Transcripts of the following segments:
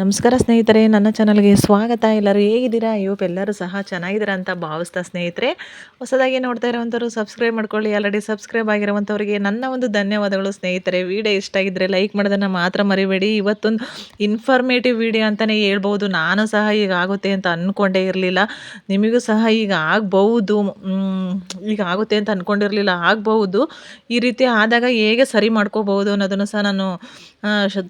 ನಮಸ್ಕಾರ ಸ್ನೇಹಿತರೆ, ನನ್ನ ಚಾನಲ್ಗೆ ಸ್ವಾಗತ. ಎಲ್ಲರೂ ಹೇಗಿದ್ದೀರಾ? ಇವಪ್ಪ ಎಲ್ಲರೂ ಸಹ ಚೆನ್ನಾಗಿದ್ದೀರಾ ಅಂತ ಭಾವಿಸ್ತಾ ಸ್ನೇಹಿತರೆ. ಹೊಸದಾಗಿ ನೋಡ್ತಾ ಇರುವಂಥವ್ರು ಸಬ್ಸ್ಕ್ರೈಬ್ ಮಾಡ್ಕೊಳ್ಳಿ. ಆಲ್ರೆಡಿ ಸಬ್ಸ್ಕ್ರೈಬ್ ಆಗಿರುವಂಥವ್ರಿಗೆ ನನ್ನ ಒಂದು ಧನ್ಯವಾದಗಳು ಸ್ನೇಹಿತರೆ. ವಿಡಿಯೋ ಇಷ್ಟ ಆಗಿದ್ದರೆ ಲೈಕ್ ಮಾಡೋದನ್ನು ಮಾತ್ರ ಮರಿಬೇಡಿ. ಇವತ್ತೊಂದು ಇನ್ಫಾರ್ಮೇಟಿವ್ ವಿಡಿಯೋ ಅಂತಲೇ ಹೇಳ್ಬೋದು. ನಾನು ಸಹ ಈಗ ಆಗುತ್ತೆ ಅಂತ ಅಂದ್ಕೊಂಡೇ ಇರಲಿಲ್ಲ. ನಿಮಗೂ ಸಹ ಈಗ ಆಗ್ಬಹುದು. ಈಗ ಆಗುತ್ತೆ ಅಂತ ಅಂದ್ಕೊಂಡಿರಲಿಲ್ಲ ಆಗಬಹುದು. ಈ ರೀತಿ ಆದಾಗ ಹೇಗೆ ಸರಿ ಮಾಡ್ಕೋಬಹುದು ಅನ್ನೋದನ್ನು ಸಹ ನಾನು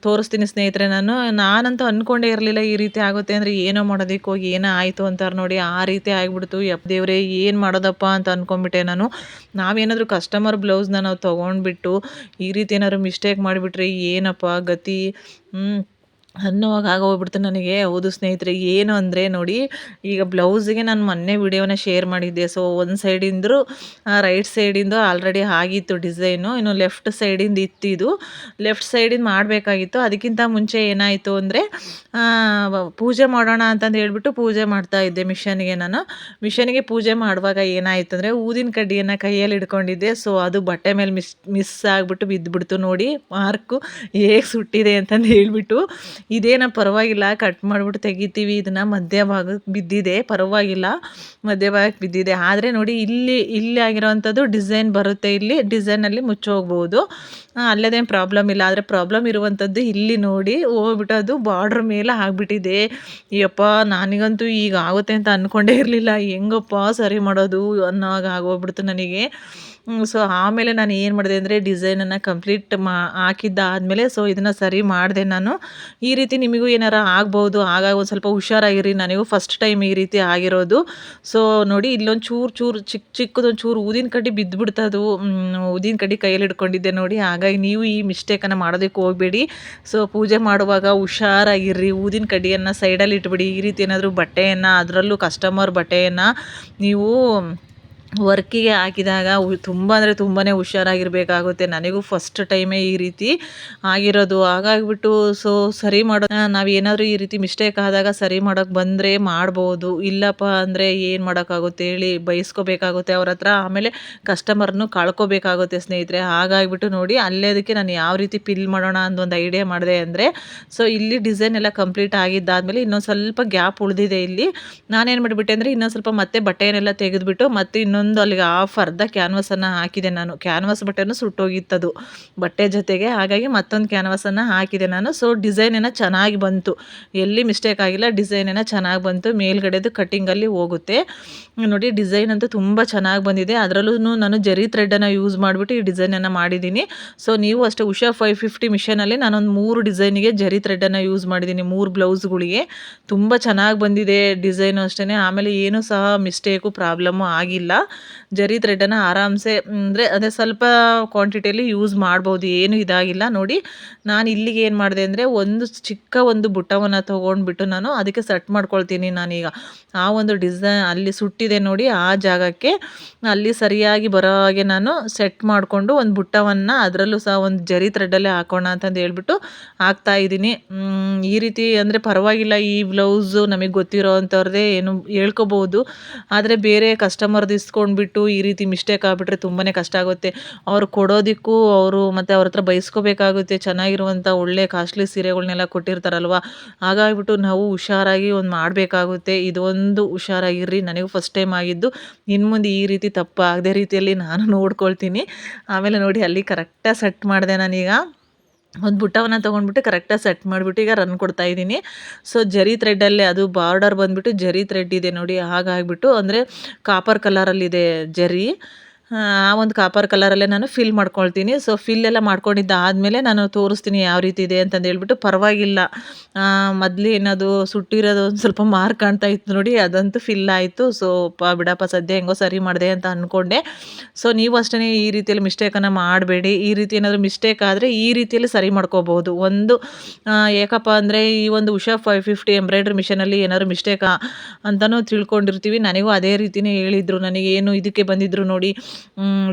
ತೋರಿಸ್ತೀನಿ ಸ್ನೇಹಿತರೆ. ನಾನು, ನಾನಂತೂ ಅಂದ್ಕೊಂಡೇ ಇರಲಿಲ್ಲ ಈ ರೀತಿ ಆಗುತ್ತೆ ಅಂದರೆ ಏನೋ ಮಾಡೋದಕ್ಕೆ ಹೋಗಿ ಏನೋ ಆಯಿತು ಅಂತಾರೆ ನೋಡಿ, ಆ ರೀತಿ ಆಗಿಬಿಡ್ತು. ಯಪ್ಪ ದೇವರೇ, ಏನು ಮಾಡೋದಪ್ಪ ಅಂತ ಅಂದ್ಕೊಂಡ್ಬಿಟ್ಟೆ ನಾನು. ನಾವೇನಾದರೂ ಕಸ್ಟಮರ್ ಬ್ಲೌಸ್ನ ನಾವು ತೊಗೊಂಡ್ಬಿಟ್ಟು ಈ ರೀತಿ ಏನಾದ್ರು ಮಿಸ್ಟೇಕ್ ಮಾಡಿಬಿಟ್ರೆ ಏನಪ್ಪ ಗತಿ? ಅನ್ನುವಾಗ ಆಗೋಗ್ಬಿಡ್ತು ನನಗೆ. ಹೌದು ಸ್ನೇಹಿತರೆ, ಏನು ಅಂದರೆ ನೋಡಿ, ಈಗ ಬ್ಲೌಸಿಗೆ ನಾನು ಮೊನ್ನೆ ವಿಡಿಯೋನ ಶೇರ್ ಮಾಡಿದ್ದೆ. ಸೊ ಒಂದು ಸೈಡಿಂದ್ರು ರೈಟ್ ಸೈಡಿಂದು ಆಲ್ರೆಡಿ ಆಗಿತ್ತು ಡಿಸೈನು. ಇನ್ನು ಲೆಫ್ಟ್ ಸೈಡಿಂದ ಇತ್ತು ಇದು. ಲೆಫ್ಟ್ ಸೈಡಿಂದ ಮಾಡಬೇಕಾಗಿತ್ತು. ಅದಕ್ಕಿಂತ ಮುಂಚೆ ಏನಾಯಿತು ಅಂದರೆ ಪೂಜೆ ಮಾಡೋಣ ಅಂತಂದು ಹೇಳ್ಬಿಟ್ಟು ಪೂಜೆ ಮಾಡ್ತಾ ಇದ್ದೆ ಮಿಷನ್ಗೆ ನಾನು. ಮಿಷನ್ಗೆ ಪೂಜೆ ಮಾಡುವಾಗ ಏನಾಯಿತು ಅಂದರೆ, ಊದಿನ ಕಡ್ಡಿಯನ್ನು ಕೈಯಲ್ಲಿ ಹಿಡ್ಕೊಂಡಿದ್ದೆ. ಸೊ ಅದು ಬಟ್ಟೆ ಮೇಲೆ ಮಿಸ್ ಮಿಸ್ ಆಗಿಬಿಟ್ಟು ಬಿದ್ದುಬಿಡ್ತು ನೋಡಿ. ಮಾರ್ಕು ಹೇಗೆ ಸುಟ್ಟಿದೆ ಅಂತಂದು ಹೇಳ್ಬಿಟ್ಟು ಇದೇನ ಪರವಾಗಿಲ್ಲ ಕಟ್ ಮಾಡಿಬಿಟ್ಟು ತೆಗಿತೀವಿ, ಇದನ್ನು ಮಧ್ಯ ಭಾಗಕ್ಕೆ ಬಿದ್ದಿದೆ. ಪರವಾಗಿಲ್ಲ ಮಧ್ಯ ಭಾಗಕ್ಕೆ ಬಿದ್ದಿದೆ. ಆದರೆ ನೋಡಿ, ಇಲ್ಲಿ ಇಲ್ಲಿ ಆಗಿರೋವಂಥದ್ದು ಡಿಸೈನ್ ಬರುತ್ತೆ. ಇಲ್ಲಿ ಡಿಸೈನಲ್ಲಿ ಮುಚ್ಚೋಗ್ಬೋದು ಅಲ್ಲದೇನು ಪ್ರಾಬ್ಲಮ್ ಇಲ್ಲ. ಆದರೆ ಪ್ರಾಬ್ಲಮ್ ಇರುವಂಥದ್ದು ಇಲ್ಲಿ ನೋಡಿ, ಹೋಗ್ಬಿಟ್ಟು ಅದು ಬಾರ್ಡ್ರ್ ಮೇಲೆ ಆಗಿಬಿಟ್ಟಿದೆ. ಯಪ್ಪ, ನನಗಂತೂ ಈಗ ಆಗುತ್ತೆ ಅಂತ ಅಂದ್ಕೊಂಡೇ ಇರಲಿಲ್ಲ. ಹೆಂಗಪ್ಪ ಸರಿ ಮಾಡೋದು ಅನ್ನೋವಾಗ ಆಗೋಗ್ಬಿಡ್ತು ನನಗೆ. ಸೊ ಆಮೇಲೆ ನಾನು ಏನು ಮಾಡಿದೆ ಅಂದರೆ ಡಿಸೈನನ್ನು ಕಂಪ್ಲೀಟ್ ಮಾ, ಹಾಕಿದ್ದಾದಮೇಲೆ ಸೊ ಇದನ್ನು ಸರಿ ಮಾಡಿದೆ ನಾನು. ಈ ರೀತಿ ನಿಮಗೂ ಏನಾರ ಆಗ್ಬೋದು, ಆಗಾಗ ಒಂದು ಸ್ವಲ್ಪ ಹುಷಾರಾಗಿರಿ, ನನಗೂ ಫಸ್ಟ್ ಟೈಮ್ ಈ ರೀತಿ ಆಗಿರೋದು. ಸೊ ನೋಡಿ, ಇಲ್ಲೊಂದು ಚೂರು ಚೂರು ಚಿಕ್ಕ ಚಿಕ್ಕದೊಂದು ಚೂರು ಊದಿನ ಕಡ್ಡಿ ಬಿದ್ದುಬಿಡ್ತದು ಊದಿನ ಕಡ್ಡಿ ಕೈಯಲ್ಲಿ ಹಿಡ್ಕೊಂಡಿದ್ದೆ ನೋಡಿ. ಹಾಗಾಗಿ ನೀವು ಈ ಮಿಸ್ಟೇಕನ್ನು ಮಾಡೋದಕ್ಕೆ ಹೋಗಬೇಡಿ. ಸೊ ಪೂಜೆ ಮಾಡುವಾಗ ಹುಷಾರಾಗಿರ್ರಿ, ಊದಿನ ಕಡ್ಡಿಯನ್ನು ಸೈಡಲ್ಲಿ ಇಟ್ಬಿಡಿ. ಈ ರೀತಿ ಏನಾದರೂ ಬಟ್ಟೆಯನ್ನು, ಅದರಲ್ಲೂ ಕಸ್ಟಮರ್ ಬಟ್ಟೆಯನ್ನು ನೀವು ವರ್ಕಿಗೆ ಹಾಕಿದಾಗ ತುಂಬ ಅಂದರೆ ತುಂಬಾ ಹುಷಾರಾಗಿರಬೇಕಾಗುತ್ತೆ. ನನಗೂ ಫಸ್ಟ್ ಟೈಮೇ ಈ ರೀತಿ ಆಗಿರೋದು. ಹಾಗಾಗಿಬಿಟ್ಟು ಸೊ ಸರಿ ಮಾಡೋ ನಾವೇನಾದರೂ ಈ ರೀತಿ ಮಿಸ್ಟೇಕ್ ಆದಾಗ ಸರಿ ಮಾಡೋಕ್ಕೆ ಬಂದರೆ ಮಾಡ್ಬೋದು. ಇಲ್ಲಪ್ಪ ಅಂದರೆ ಏನು ಮಾಡೋಕ್ಕಾಗುತ್ತೆ ಹೇಳಿ ಬಯಸ್ಕೋಬೇಕಾಗುತ್ತೆ ಅವ್ರ ಹತ್ರ. ಆಮೇಲೆ ಕಸ್ಟಮರ್ನು ಕಳ್ಕೊಬೇಕಾಗುತ್ತೆ ಸ್ನೇಹಿತರೆ. ಹಾಗಾಗಿಬಿಟ್ಟು ನೋಡಿ ಅಲ್ಲೇ ಅದಕ್ಕೆ ನಾನು ಯಾವ ರೀತಿ ಪಿಲ್ ಮಾಡೋಣ ಅಂತ ಒಂದು ಐಡಿಯಾ ಮಾಡಿದೆ ಅಂದರೆ ಸೊ ಇಲ್ಲಿ ಡಿಸೈನ್ ಎಲ್ಲ ಕಂಪ್ಲೀಟ್ ಆಗಿದ್ದಾದಮೇಲೆ ಇನ್ನೊಂದು ಸ್ವಲ್ಪ ಗ್ಯಾಪ್ ಉಳಿದಿದೆ ಇಲ್ಲಿ. ನಾನೇನು ಮಾಡಿಬಿಟ್ಟೆ ಅಂದರೆ ಇನ್ನೊಂದು ಸ್ವಲ್ಪ ಮತ್ತೆ ಬಟ್ಟೆಯನ್ನೆಲ್ಲ ತೆಗೆದುಬಿಟ್ಟು ಮತ್ತೆ ಇನ್ನೊಂದು ಅಲ್ಲಿಗೆ ಆಫ್ ಅರ್ಧ ಕ್ಯಾನ್ವಸನ್ನು ಹಾಕಿದೆ ನಾನು. ಕ್ಯಾನ್ವಾಸ್ ಬಟ್ಟೆನೂ ಸುಟ್ಟೋಗಿತ್ತದು. ಬಟ್ಟೆ ಜೊತೆಗೆ ಹಾಗಾಗಿ ಮತ್ತೊಂದು ಕ್ಯಾನ್ವಸನ್ನು ಹಾಕಿದೆ ನಾನು. ಸೊ ಡಿಸೈನ್ ಏನೋ ಚೆನ್ನಾಗಿ ಬಂತು. ಎಲ್ಲಿ ಮಿಸ್ಟೇಕ್ ಆಗಿಲ್ಲ ಡಿಸೈನ್ ಏನೋ ಚೆನ್ನಾಗಿ ಬಂತು. ಮೇಲ್ಗಡೆದು ಕಟ್ಟಿಂಗಲ್ಲಿ ಹೋಗುತ್ತೆ. ನೋಡಿ ಡಿಸೈನ್ ಅಂತೂ ತುಂಬ ಚೆನ್ನಾಗಿ ಬಂದಿದೆ. ಅದರಲ್ಲೂ ನಾನು ಜರಿ ಥ್ರೆಡನ್ನು ಯೂಸ್ ಮಾಡಿಬಿಟ್ಟು ಈ ಡಿಸೈನನ್ನು ಮಾಡಿದ್ದೀನಿ. ಸೊ ನೀವು ಅಷ್ಟೇ ಉಷಾ ಫೈವ್ ಫಿಫ್ಟಿ ಮಿಷನಲ್ಲಿ ನಾನೊಂದು ಮೂರು ಡಿಸೈನಿಗೆ ಜರಿ ಥ್ರೆಡನ್ನು ಯೂಸ್ ಮಾಡಿದ್ದೀನಿ. ಮೂರು ಬ್ಲೌಸ್ಗಳಿಗೆ ತುಂಬ ಚೆನ್ನಾಗಿ ಬಂದಿದೆ ಡಿಸೈನು ಅಷ್ಟೇ ಆಮೇಲೆ ಏನೂ ಸಹ ಮಿಸ್ಟೇಕು ಪ್ರಾಬ್ಲಮ್ಮು ಆಗಿಲ್ಲ. ಜರಿ ಥ್ರೆಡನ್ನು ಆರಾಮ್ಸೆ ಅಂದರೆ ಅದೇ ಸ್ವಲ್ಪ ಕ್ವಾಂಟಿಟಿಯಲ್ಲಿ ಯೂಸ್ ಮಾಡ್ಬೋದು, ಏನು ಇದಾಗಿಲ್ಲ. ನೋಡಿ, ನಾನು ಇಲ್ಲಿಗೆ ಏನು ಮಾಡಿದೆ ಅಂದರೆ ಒಂದು ಚಿಕ್ಕ ಒಂದು ಬುಟ್ಟವನ್ನು ತೊಗೊಂಡ್ಬಿಟ್ಟು ನಾನು ಅದಕ್ಕೆ ಸೆಟ್ ಮಾಡ್ಕೊಳ್ತೀನಿ ನಾನೀಗ. ಆ ಒಂದು ಡಿಸೈನ್ ಅಲ್ಲಿ ಸುಟ್ಟಿದೆ ನೋಡಿ, ಆ ಜಾಗಕ್ಕೆ ಅಲ್ಲಿ ಸರಿಯಾಗಿ ಬರೋ ಹಾಗೆ ನಾನು ಸೆಟ್ ಮಾಡಿಕೊಂಡು ಒಂದು ಬುಟ್ಟವನ್ನು ಅದರಲ್ಲೂ ಸಹ ಒಂದು ಜರಿ ಥ್ರೆಡಲ್ಲೇ ಹಾಕೋಣ ಅಂತಂದು ಹೇಳ್ಬಿಟ್ಟು ಹಾಕ್ತಾ ಇದ್ದೀನಿ. ಈ ರೀತಿ ಅಂದರೆ ಪರವಾಗಿಲ್ಲ, ಈ ಬ್ಲೌಸು ನಮಗೆ ಗೊತ್ತಿರೋ ಅಂಥವ್ರದ್ದೇ ಏನು ಹೇಳ್ಕೊಬೋದು. ಆದರೆ ಬೇರೆ ಕಸ್ಟಮರ್ದು ಇಸ್ಕೊಂಡ್ಬಿಟ್ಟು ಈ ರೀತಿ ಮಿಸ್ಟೇಕ್ ಆಗಿಬಿಟ್ರೆ ತುಂಬಾ ಕಷ್ಟ ಆಗುತ್ತೆ. ಅವ್ರು ಕೊಡೋದಕ್ಕೂ ಅವರು ಮತ್ತು ಅವ್ರ ಹತ್ರ ಬೈಸ್ಕೋಬೇಕಾಗುತ್ತೆ, ಚೆನ್ನಾಗಿರುವಂಥ ಒಳ್ಳೆ ಕಾಸ್ಟ್ಲಿ ಸೀರೆಗಳನ್ನೆಲ್ಲ ಕೊಟ್ಟಿರ್ತಾರಲ್ವ? ಹಾಗಾಗಿಬಿಟ್ಟು ನಾವು ಹುಷಾರಾಗಿ ಒಂದು ಮಾಡಬೇಕಾಗುತ್ತೆ. ಇದೊಂದು ಹುಷಾರಾಗಿರ್ರಿ. ನನಗೂ ಫಸ್ಟ್ ಟೈಮ್ ಆಗಿದ್ದು. ಇನ್ನು ಮುಂದೆ ಈ ರೀತಿ ತಪ್ಪು ಆಗದೆ ರೀತಿಯಲ್ಲಿ ನಾನು ನೋಡ್ಕೊಳ್ತೀನಿ. ಆಮೇಲೆ ನೋಡಿ, ಅಲ್ಲಿ ಕರೆಕ್ಟಾಗಿ ಸೆಟ್ ಮಾಡಿದೆ ನಾನೀಗ. ಒಂದು ಬುಟ್ಟವನ್ನು ತೊಗೊಂಡ್ಬಿಟ್ಟು ಕರೆಕ್ಟಾಗಿ ಸೆಟ್ ಮಾಡಿಬಿಟ್ಟು ಈಗ ರನ್ ಕೊಡ್ತಾ ಇದ್ದೀನಿ. ಸೊ ಜರಿ ಥ್ರೆಡ್ಡಲ್ಲೇ ಅದು ಬಾರ್ಡರ್ ಬಂದುಬಿಟ್ಟು ಜರಿ ಥ್ರೆಡ್ ಇದೆ ನೋಡಿ, ಹಾಗಾಗಿಬಿಟ್ಟು ಅಂದರೆ ಕಾಪರ್ ಕಲರಲ್ಲಿದೆ ಜರಿ. ಆ ಒಂದು ಕಾಪರ್ ಕಲರಲ್ಲೇ ನಾನು ಫಿಲ್ ಮಾಡ್ಕೊಳ್ತೀನಿ. ಸೊ ಫಿಲ್ ಎಲ್ಲ ಮಾಡ್ಕೊಂಡಿದ್ದ ಆದಮೇಲೆ ನಾನು ತೋರಿಸ್ತೀನಿ ಯಾವ ರೀತಿ ಇದೆ ಅಂತಂದು ಹೇಳ್ಬಿಟ್ಟು ಪರವಾಗಿಲ್ಲ. ಮೊದಲು ಏನದು ಸುಟ್ಟಿರೋದು ಒಂದು ಸ್ವಲ್ಪ ಮಾರ್ಕ್ ಕಾಣ್ತಾ ಇತ್ತು ನೋಡಿ, ಅದಂತೂ ಫಿಲ್ ಆಯಿತು. ಸೊ ಪ, ಬಿಡಪ್ಪ, ಸದ್ಯ ಹೆಂಗೋ ಸರಿ ಮಾಡಿದೆ ಅಂತ ಅಂದ್ಕೊಂಡೆ ಸೊ ನೀವು ಅಷ್ಟೇ ಈ ರೀತಿಯಲ್ಲಿ ಮಿಸ್ಟೇಕನ್ನು ಮಾಡಬೇಡಿ. ಈ ರೀತಿ ಏನಾದರೂ ಮಿಸ್ಟೇಕ್ ಆದರೆ ಈ ರೀತಿಯಲ್ಲಿ ಸರಿ ಮಾಡ್ಕೋಬಹುದು ಒಂದು ಏಕಪ್ಪ ಅಂದರೆ ಈ ಒಂದು ಉಷಾ ಫೈವ್ ಫಿಫ್ಟಿ ಎಂಬ್ರಾಯ್ಡ್ರಿ ಮಿಷನಲ್ಲಿ ಏನಾದ್ರು ಮಿಸ್ಟೇಕ್ ಅಂತಲೂ ತಿಳ್ಕೊಂಡಿರ್ತೀವಿ. ನನಗೂ ಅದೇ ರೀತಿಯೇ ಹೇಳಿದರು. ನನಗೆ ಏನು ಇದಕ್ಕೆ ಬಂದಿದ್ದರು ನೋಡಿ.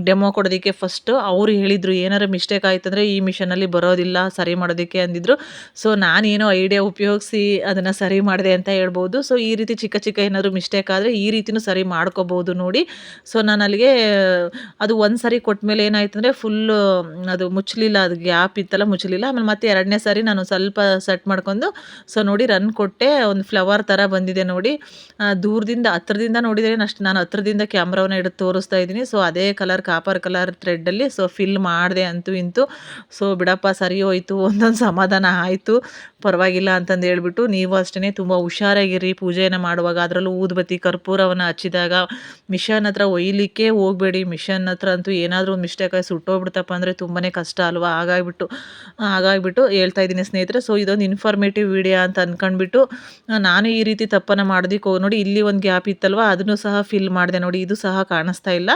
ಡೆಮೋ ಕೊಡೋದಕ್ಕೆ ಫಸ್ಟು ಅವರು ಹೇಳಿದರು, ಏನಾರು ಮಿಸ್ಟೇಕ್ ಆಯ್ತಂದರೆ ಈ ಮಿಷನಲ್ಲಿ ಬರೋದಿಲ್ಲ, ಸರಿ ಮಾಡೋದಕ್ಕೆ ಅಂದಿದ್ರು. ಸೊ ನಾನೇನೋ ಐಡಿಯಾ ಉಪಯೋಗಿಸಿ ಅದನ್ನು ಸರಿ ಮಾಡಿದೆ ಅಂತ ಹೇಳ್ಬೋದು. ಸೊ ಈ ರೀತಿ ಚಿಕ್ಕ ಚಿಕ್ಕ ಏನಾದರೂ ಮಿಸ್ಟೇಕ್ ಆದರೆ ಈ ರೀತಿನೂ ಸರಿ ಮಾಡ್ಕೋಬೋದು ನೋಡಿ. ಸೊ ನಾನು ಅಲ್ಲಿಗೆ, ಅದು ಒಂದು ಸರಿ ಕೊಟ್ಮೇಲೆ ಏನಾಯ್ತು ಅಂದರೆ ಫುಲ್ಲು ಅದು ಮುಚ್ಚಲಿಲ್ಲ, ಅದು ಗ್ಯಾಪ್ ಇತ್ತಲ್ಲ, ಮುಚ್ಚಲಿಲ್ಲ. ಆಮೇಲೆ ಮತ್ತೆ ಎರಡನೇ ಸಾರಿ ನಾನು ಸ್ವಲ್ಪ ಸೆಟ್ ಮಾಡ್ಕೊಂಡು ಸೊ ನೋಡಿ ರನ್ ಕೊಟ್ಟೆ, ಒಂದು ಫ್ಲವರ್ ಥರ ಬಂದಿದೆ ನೋಡಿ. ದೂರದಿಂದ, ಹತ್ರದಿಂದ ನೋಡಿದರೆ ಅಷ್ಟು, ನಾನು ಹತ್ರದಿಂದ ಕ್ಯಾಮ್ರಾವನ್ನ ಹಿಡಿದು ತೋರಿಸ್ತಾ ಇದ್ದೀನಿ. ಸೊ ಕಲರ್ ಕಾಪರ್ ಕಲರ್ ಥ್ರೆಡ್ಡಲ್ಲಿ ಸೊ ಫಿಲ್ ಮಾಡಿದೆ ಅಂತೂ ಇಂತೂ. ಸೊ ಬಿಡಪ್ಪ ಸರಿ ಹೋಯಿತು, ಒಂದೊಂದು ಸಮಾಧಾನ ಆಯಿತು. ಪರವಾಗಿಲ್ಲ ಅಂತಂದು ಹೇಳ್ಬಿಟ್ಟು ನೀವು ಅಷ್ಟೇ ತುಂಬ ಹುಷಾರಾಗಿರಿ ಪೂಜೆಯನ್ನು ಮಾಡುವಾಗ ಅದರಲ್ಲೂ ಊದುಬತ್ತಿ ಕರ್ಪೂರವನ್ನು ಹಚ್ಚಿದಾಗ ಮಿಷನ್ ಹತ್ರ ಒಯ್ಲಿಕ್ಕೆ ಹೋಗಬೇಡಿ. ಮಿಷನ್ ಹತ್ರ ಅಂತೂ ಏನಾದರೂ ಒಂದು ಮಿಸ್ಟೇಕ್ ಆಗಿ ಸುಟ್ಟೋಗ್ಬಿಡ್ತಪ್ಪ ಅಂದರೆ ತುಂಬಾ ಕಷ್ಟ ಅಲ್ವಾ? ಹಾಗಾಗಿಬಿಟ್ಟು ಹಾಗಾಗಿಬಿಟ್ಟು ಹೇಳ್ತಾ ಇದ್ದೀನಿ ಸ್ನೇಹಿತರೆ. ಸೊ ಇದೊಂದು ಇನ್ಫಾರ್ಮೇಟಿವ್ ವಿಡಿಯೋ ಅಂತ ಅಂದ್ಕೊಂಡ್ಬಿಟ್ಟು ನಾನು ಈ ರೀತಿ ತಪ್ಪನ್ನು ಮಾಡೋದಕ್ಕೆ ಹೋಗಿ, ನೋಡಿ ಇಲ್ಲಿ ಒಂದು ಗ್ಯಾಪ್ ಇತ್ತಲ್ವ? ಅದನ್ನು ಸಹ ಫಿಲ್ ಮಾಡಿದೆ. ನೋಡಿ ಇದು ಸಹ ಕಾಣಿಸ್ತಾ ಇಲ್ಲ.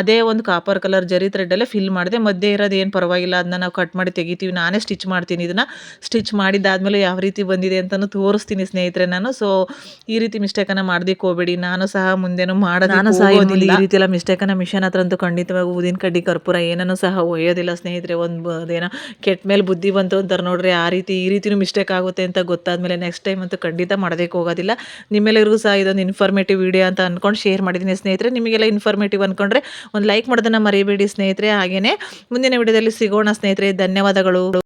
ಅದೇ ಒಂದು ಕಾಪರ್ ಕಲರ್ ಜರಿ ಥ್ರೆಡ್ಡಲ್ಲೇ ಫಿಲ್ ಮಾಡಿದೆ. ಮಧ್ಯೆ ಇರೋದು ಪರವಾಗಿಲ್ಲ. ಅದನ್ನ ನಾವು ಕಟ್ ಮಾಡಿ ತೆಗಿತೀವಿ. ನಾನೇ ಸ್ಟಿಚ್ ಮಾಡ್ತೀನಿ. ಇದನ್ನು ಸ್ಟಿಚ್ ಮಾಡಿದ್ದಾದಮೇಲೆ ಯಾವ ರೀತಿ ಬಂದಿದೆ ಅಂತಲೂ ತೋರಿಸ್ತೀನಿ ಸ್ನೇಹಿತರೆ ನಾನು. ಸೊ ಈ ರೀತಿ ಮಿಸ್ಟೇಕನ್ನು ಮಾಡೋದಕ್ಕೆ ಹೋಗಬೇಡಿ. ನಾನು ಸಹ ಮುಂದೆನೂ ಮಾಡೋದು ನಾನು ಸಹ ಈ ರೀತಿ ಎಲ್ಲ ಮಿಸ್ಟೇಕನ್ನು ಮಿಷನ್ ಹತ್ರ ಅಂತೂ ಖಂಡಿತವಾಗಿ ಊದಿನ ಕಡ್ಡಿ ಕರ್ಪೂರ ಏನನ್ನು ಸಹ ಒಯ್ಯೋದಿಲ್ಲ ಸ್ನೇಹಿತರೆ. ಒಂದು ಅದೇನೋ ಕೆಟ್ಟ ಮೇಲೆ ಬುದ್ಧಿ ಬಂತು ಅಂತಾರೆ ನೋಡ್ರಿ ಆ ರೀತಿ ಈ ರೀತಿನೂ ಮಿಸ್ಟೇಕ್ ಆಗುತ್ತೆ ಅಂತ ಗೊತ್ತಾದ್ಮೇಲೆ ನೆಕ್ಸ್ಟ್ ಟೈಮ್ ಅಂತೂ ಖಂಡಿತ ಮಾಡೋದಕ್ಕೆ ಹೋಗೋದಿಲ್ಲ. ನಿಮ್ಮೆಲ್ಲರಿಗೂ ಸಹ ಇದೊಂದು ಇನ್ಫಾರ್ಮೇಟಿವ್ ವಿಡಿಯೋ ಅಂತ ಅಂದ್ಕೊಂಡು ಶೇರ್ ಮಾಡಿದ್ದೀನಿ ಸ್ನೇಹಿತರೆ. ನಿಮಗೆಲ್ಲ ಇನ್ಫಾರ್ಮೇಟಿವ್ ಅಂದ್ಕೊಂಡ್ರೆ ಒಂದು ಲೈಕ್ ಮಾಡೋದನ್ನು ಮರಿಬೇಡಿ ಸ್ನೇಹಿತರೆ. ಹಾಗೆಯೇ ಮುಂದಿನ ವಿಡಿಯೋದಲ್ಲಿ ಸಿಗೋಣ ಸ್ನೇಹಿತರೆ. ಧನ್ಯವಾದಗಳು.